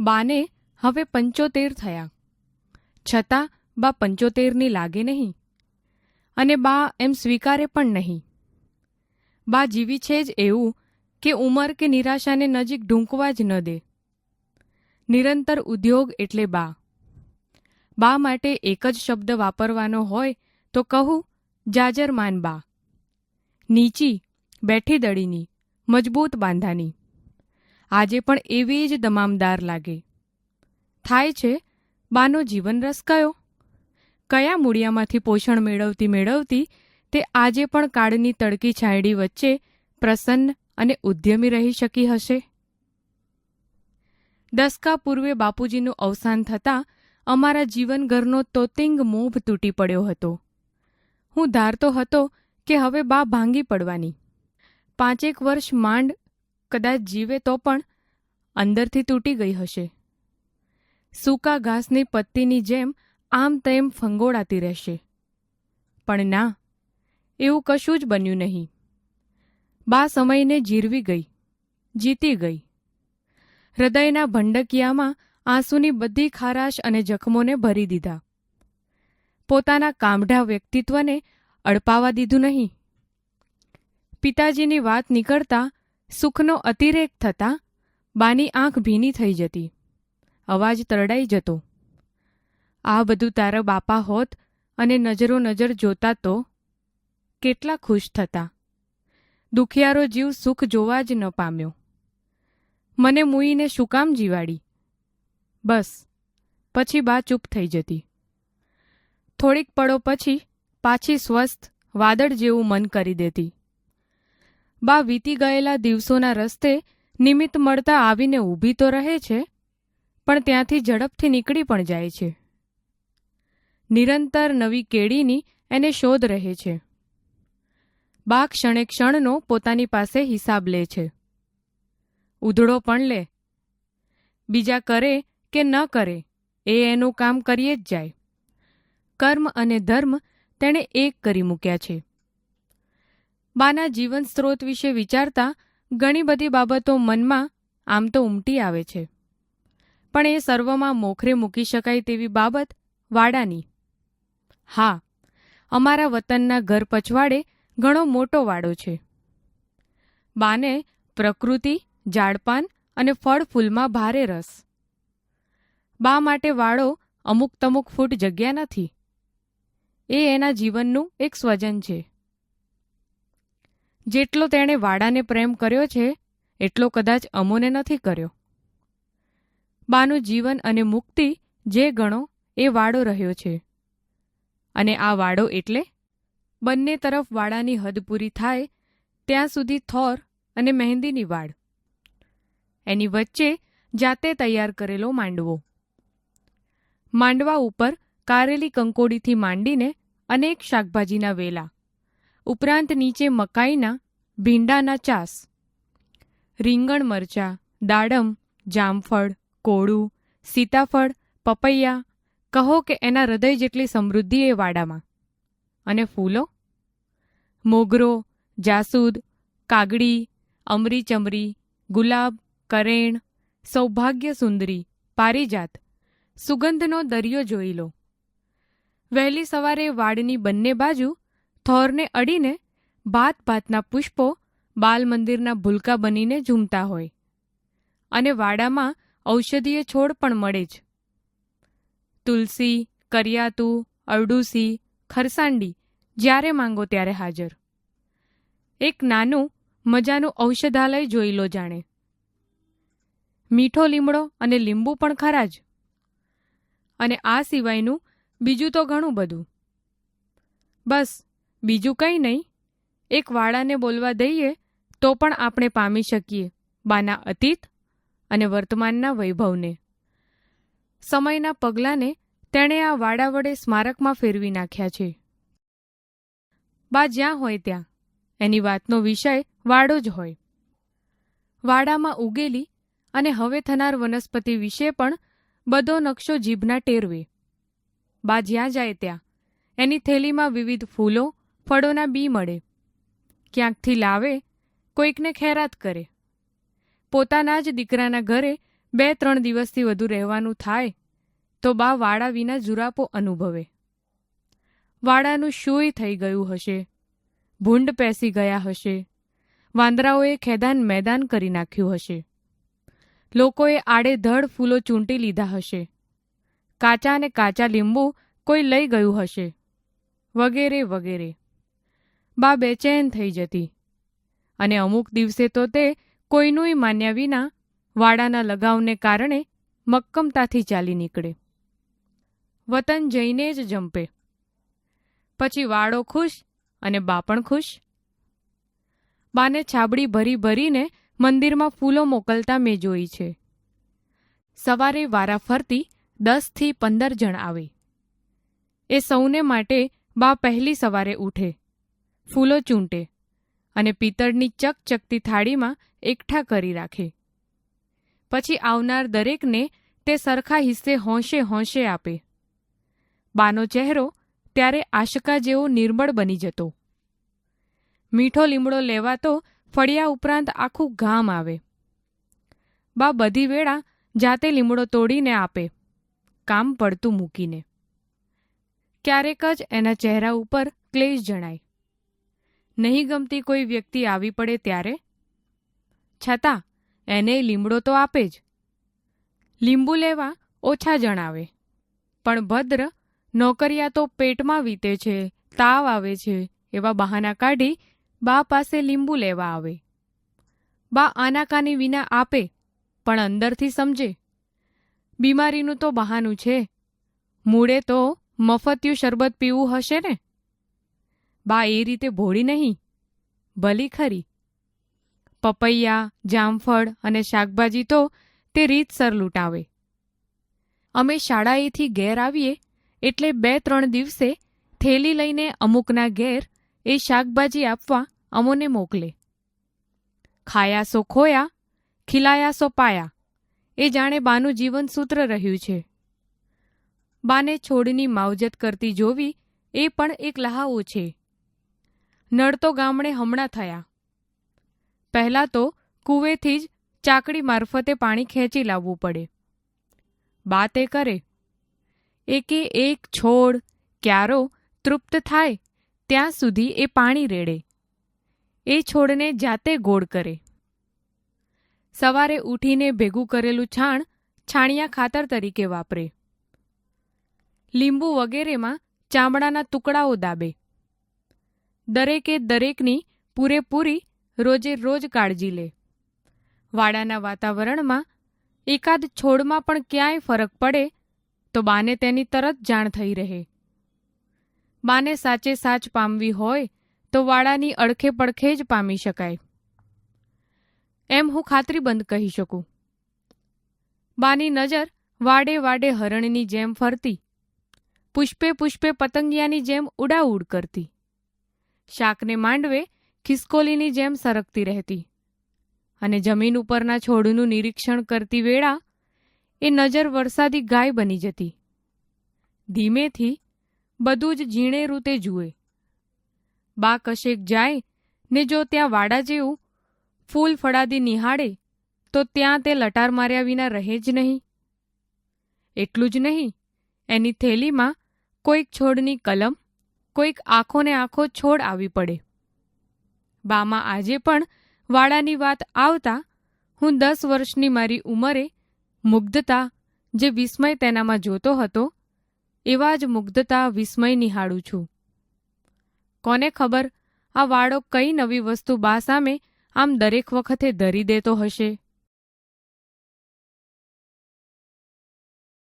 બાને હવે પંચોતેર થયા. છતાં બા પંચોતેરની લાગે નહીં અને બા એમ સ્વીકારે પણ નહીં. બા જીવી છે જ એવું કે ઉંમર કે નિરાશાને નજીક ઢૂંકવા જ ન દે. નિરંતર ઉદ્યોગ એટલે બા. બા માટે એક જ શબ્દ વાપરવાનો હોય તો કહું, જાજરમાન બા. નીચી, બેઠી દડીની, મજબૂત બાંધાની. આજે પણ એવી જ દમામદાર લાગે. થાય છે, બાનો જીવનરસ કયો? કયા મૂળિયામાંથી પોષણ મેળવતી મેળવતી તે આજે પણ કાળની તડકી છાંયડી વચ્ચે પ્રસન્ન અને ઉદ્યમી રહી શકી હશે? દસકા પૂર્વે બાપુજીનું અવસાન થતાં અમારા જીવનઘરનો તોતિંગ મોભ તૂટી પડ્યો હતો. હું ધારતો હતો કે હવે બા ભાંગી પડવાની. પાંચેક વર્ષ માંડ કદાચ જીવે તો પણ અંદરથી તૂટી ગઈ હશે. સૂકા ઘાસની પત્તીની જેમ આમ તેમ ફંગોળાતી રહેશે. પણ ના, એવું કશું જ બન્યું નહીં. બા સમયને જીરવી ગઈ, જીતી ગઈ. હૃદયના ભંડકિયામાં આંસુની બધી ખારાશ અને જખમોને ભરી દીધા. પોતાના કામઢા વ્યક્તિત્વને અડપાવા દીધું નહીં. પિતાજીની વાત નીકળતા સુખનો અતિરેક થતાં બાની આંખ ભીની થઈ જતી. અવાજ તરડાઈ જતો. આ બધું તારા બાપા હોત અને નજરો નજર જોતા તો કેટલા ખુશ થતા. દુખિયારો જીવ સુખ જોવા જ ન પામ્યો. મને મૂઈને શું કામ જીવાડી? બસ, પછી બા ચૂપ થઈ જતી. થોડીક પળો પછી પાછી સ્વસ્થ વાદળ જેવું મન કરી દેતી. બા વીતી ગયેલા દિવસોના રસ્તે નિમિત્ત મળતા આવીને ઊભી તો રહે છે, પણ ત્યાંથી ઝડપથી નીકળી પણ જાય છે. નિરંતર નવી કેળીની એને શોધ રહે છે. બા ક્ષણે ક્ષણનો પોતાની પાસે હિસાબ લે છે. ઉધડો પણ લે. બીજા કરે કે ન કરે, એ એનું કામ કરીએ જ જાય. કર્મ અને ધર્મ તેણે એક કરી મૂક્યા છે. બાના જીવન સ્ત્રોત વિશે વિચારતા ઘણી બધી બાબતો મનમાં આમ તો ઉમટી આવે છે. પણ એ સર્વમાં મોખરે મૂકી શકાય તેવી બાબત વાડાની. હા, અમારા વતનના ઘર પછવાડે ઘણો મોટો વાડો છે. બાને પ્રકૃતિ, ઝાડપાન અને ફળ ફૂલમાં ભારે રસ. બા માટે વાડો અમુક તમુક ફૂટ જગ્યા નથી. એ એના જીવનનું એક સ્વજન છે. જેટલો તેણે વાડાને પ્રેમ કર્યો છે, એટલો કદાચ અમોને નથી કર્યો. બાનું જીવન અને મુક્તિ જે ગણો, એ વાડો રહ્યો છે. અને આ વાડો એટલે, બંને તરફ વાડાની હદ પૂરી થાય, ત્યાં સુધી થોર અને મહેંદીની વાડ. એની વચ્ચે જાતે તૈયાર કરેલો માંડવો. માંડવા ઉપર કારેલી કંકોડીથી માંડીને અનેક શાકભાજીના વેલા. ઉપરાંત નીચે મકાઈના, ભીંડાના ચાસ. રીંગણ મરચા, દાડમ, જામફળ, કોળું, સીતાફળ, પપૈયા. કહો કે એના હૃદય જેટલી સમૃદ્ધિ એ વાડામાં. અને ફૂલો? મોગરો, જાસૂદ, કાગડી અમરી ચમરી ગુલાબ, કરેણ સૌભાગ્ય સુંદરી પારિજાત. સુગંધનો દરિયો જોઈ લો. વહેલી સવારે વાડની બંને બાજુ થોરને અડીને ભાત ભાતના પુષ્પો બાલમંદિરના ભૂલકા બનીને ઝૂમતા હોય. અને વાડામાં ઔષધીય છોડ પણ મળે જ. તુલસી, કરિયાતું, અરડુસી, ખરસાંડી જ્યારે માંગો ત્યારે હાજર. એક નાનું, મજાનું ઔષધાલય જોઈ લો જાણે. મીઠો લીમડો અને લીંબુ પણ ખરા જ. અને આ સિવાયનું બીજું તો ઘણું બધું. બસ બીજું કંઈ નહીં. એક વાડાને બોલવા દઈએ તો પણ આપણે પામી શકીએ, બાના અતીત અને વર્તમાનના વૈભવને. સમયના પગલાંને તેણે આ વાડા વડે સ્મારકમાં ફેરવી નાખ્યા છે. બા જ્યાં હોય ત્યાં, એની વાતનો વિષય વાડો જ હોય. વાડામાં ઉગેલી અને હવે થનાર વનસ્પતિ વિશે પણ બધો નકશો જીભના ટેરવે. બા જ્યાં જાય ત્યાં, એની થેલીમાં વિવિધ ફૂલો ફળોના બી મળે. ક્યાંકથી લાવે, કોઈકને ખેરાત કરે. પોતાના જ દીકરાના ઘરે બે ત્રણ દિવસથી વધુ રહેવાનું થાય, તો બા વાડા વિના જુરાપો અનુભવે. વાડાનું શુંય થઈ ગયું હશે, ભૂંડ પેસી ગયા હશે, વાંદરાઓએ ખેદાન મેદાન કરી નાખ્યું હશે. લોકોએ આડેધડ ફૂલો ચૂંટી લીધા હશે. કાચા અને કાચા લીંબુ કોઈ લઈ ગયું હશે. વગેરે વગેરે. બા બેચેન થઈ જતી. અને અમુક દિવસે તો તે કોઈનુંય માન્યા વિના વાડાના લગાવને કારણે મક્કમતાથી ચાલી નીકળે. વતન જઈને જ જંપે. પછી વાડો ખુશ અને બા પણ ખુશ. બાને છાબડી ભરી ભરીને મંદિરમાં ફૂલો મોકલતા મેં જોઈ છે. સવારે વારા ફરતી દસથી પંદર જણ આવે. એ સૌને માટે બા પહેલી સવારે ઉઠે. ફૂલો ચૂંટે અને પિત્તળની ચકચકતી થાળીમાં એકઠા કરી રાખે. પછી આવનાર દરેકને તે સરખા હિસ્સે હોંશે હોંશે આપે. બાનો ચહેરો ત્યારે આશકા જેવો નિર્મળ બની જતો. મીઠો લીમડો લેવા તો ફળિયા ઉપરાંત આખું ગામ આવે. બા બધી વેળા જાતે લીમડો તોડીને આપે, કામ પડતું મૂકીને. ક્યારેક જ એના ચહેરા ઉપર ક્લેશ જણાય. નહીં ગમતી કોઈ વ્યક્તિ આવી પડે ત્યારે? છતાં, એને લીમડો તો આપે જ. લીંબુ લેવા ઓછા જણાવે. પણ ભદ્ર નોકરિયા તો પેટમાં વીતે છે, તાવ આવે છે, એવા બહાના કાઢી બા પાસે લીંબુ લેવા આવે. બા આનાકાની વિના આપે, પણ અંદરથી સમજે. બીમારીનું તો બહાનું છે. મૂળે તો મફતિયું શરબત પીવું હશે ને? બા, એ રીતે ભોળી નહીં? ભલી ખરી. પપૈયા, જામફળ અને શાકભાજી તો તે રીતસર લૂંટાવે. અમે શાળાએથી ઘેર આવીએ એટલે બે, ત્રણ દિવસે થેલી લઈને અમુકના ઘેર એ શાકભાજી આપવા અમોને મોકલે. ખાયાસો ખોયા, ખીલાયાસો પાયા. એ જાણે બાનું જીવનસૂત્ર રહ્યું છે. બાને છોડની માવજત કરતી જોવી એ પણ એક લહાવો છે. નળ તો ગામડે હમણાં થયા. પહેલાં તો કૂવેથી જ ચાકડી મારફતે પાણી ખેંચી લાવવું પડે. બા તે કરે. એકે એક છોડ ક્યારો તૃપ્ત થાય, ત્યાં સુધી એ પાણી રેડે. એ છોડને જાતે ગોળ કરે. સવારે ઉઠીને ભેગું કરેલું છાણ છાણિયા ખાતર તરીકે વાપરે. લીંબુ વગેરેમાં ચામડાના ટુકડાઓ દાબે. દરેકે દરેકની પૂરેપૂરી રોજે રોજ કાળજી લે. વાડાના વાતાવરણમાં એકાદ છોડમાં પણ ક્યાંય ફરક પડે તો બાને તેની તરત જાણ થઈ રહે. બાને સાચે સાચ પામવી હોય તો વાડાની અડખે પડખે જ પામી શકાય. એમ હું ખાતરીબંધ કહી શકું. બાની નજર વાડે વાડે હરણની જેમ ફરતી, પુષ્પે પુષ્પે પતંગિયાની જેમ ઉડાઉડ કરતી. શાકને માંડવે ખિસકોલીની જેમ સરકતી રહેતી અને જમીન ઉપરના છોડનું નિરીક્ષણ કરતી વેળા એ નજર વરસાદી ગાય બની જતી. ધીમેથી બધું જ ઝીણે રૂતે જુએ. બા કશેક જાય ને જો ત્યાં વાડા જેવું ફૂલ ફળાદી નિહાળે તો ત્યાં તે લટાર માર્યા વિના રહે જ નહીં. એટલું જ નહીં, એની થેલીમાં કોઈક છોડની કલમ કોઈક આંખોને આંખો છોડ આવી પડે. બામાં આજે પણ વાડાની વાત આવતા હું દસ વર્ષની મારી ઉંમરે મુગ્ધતા જે વિસ્મય તેનામાં જોતો હતો, એવા જ મુગ્ધતા વિસ્મય નિહાળું છું. કોને ખબર આ વાળો કઈ નવી વસ્તુ બા સામે આમ દરેક વખતે ધરી દેતો હશે?